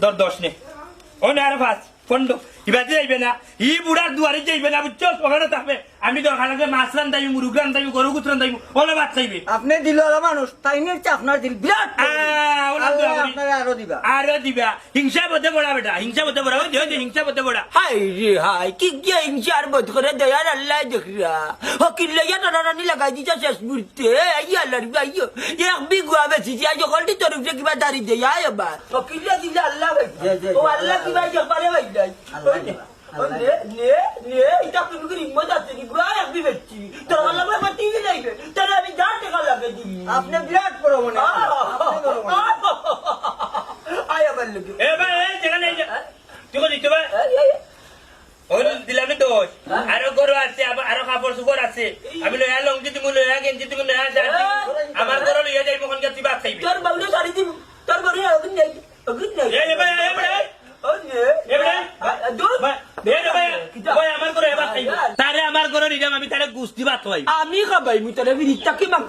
দর দশ নে। ও না আর পাঁচ পনেরো ইবাতে যাইবে না ই বুড়ার দুয়ারে যাইবে না বুঝছ? ওখানে থাকবে। আমি দরকার লাগবে মাছ রান্ধাইবি মুরগ রান্ধাইবি গরু কুত রান্ধাইবি ওলে ভাত খাইবে আপনি দিল মানুষ তাই নিয়ে আপনার দিল। বিরাট বড় দিল। আহ, ওলা আল্লাহ দোয়া করি। আপনারে আরও দিবা। আরে দিবা। হিংসা বদে বড়া বেটা হিংসা বদে বড়া ওই যে হিংসা বদে বড়া হাই রে হাই কি গিয়ে ইনসার বোধ করে? দয়ার আল্লাহ দেখরা হকিল্লে ইয়া টানাটানি লাগাই দিছে শেষ মুহূর্তে। এই আল্লাহর ভাইও এক বিগুয়া বেশি যা যখন তোর উপরে কিবা দাঁড়ি দেয় এবার হকিল্লে দিলে আল্লাহ ভাই ও। আল্লাহ কিবা জবারে ভাই আল্লাহ আল্লাহ নে নে নে এটা তুমি কি হিম্মত আছে কি গুয়া এক বি তোর আল্লাহ ভাই মাটি দিলাইবে তাহলে আমি যা টাকা লাগে দিই আপনি বিরাট বড় মনে আপনি বড় মনে। আয় আমার লোকে এ ভাই এই যেখানে এই যে- তুই কই দিতে ভাই দিলাম দোষ আরও গরু আছে আরও কাপড় চোপড় আছে। আমি লয়া লঙ্গি তুমি লয়া গেঞ্জি তুমি আমার লইয়া খাইবি। তোর শাড়ি দিব তোর অগুন অগুন এই ভাই এই ভাই তারে আমার নিজাম আমি তারে গুস্তি আমি খাবাই মু তোর কি মাগ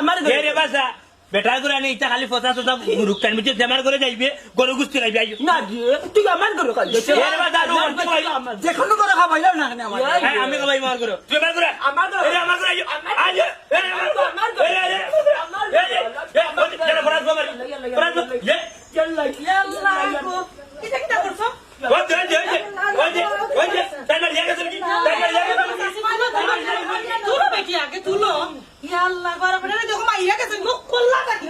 আমার বাসা বেটার করে আনি ইচ্ছা খালি ফসা সসা রুকতান মিটে জেমার করে যাইবে গরু গুস্তি লাইবে আইবে না তুই আমার গরু খাই যে কোনো গরু খাবাই না না আমার আমি খাবাই আমার গরু তুই আমার গরু আমার গরু আরে আমার গরু আইবে আইবে আরে আমার গরু আমার গরু আরে আরে আমার গরু আরে আরে ফরাজ বাবা ফরাজ বাবা ইয়ে ইয়াল্লা ইয়াল্লা এটা কি করছ তুলো। ইয়া আল্লাহ গরম দেখো মাইয়া গেছে। মুখ করলা নাকি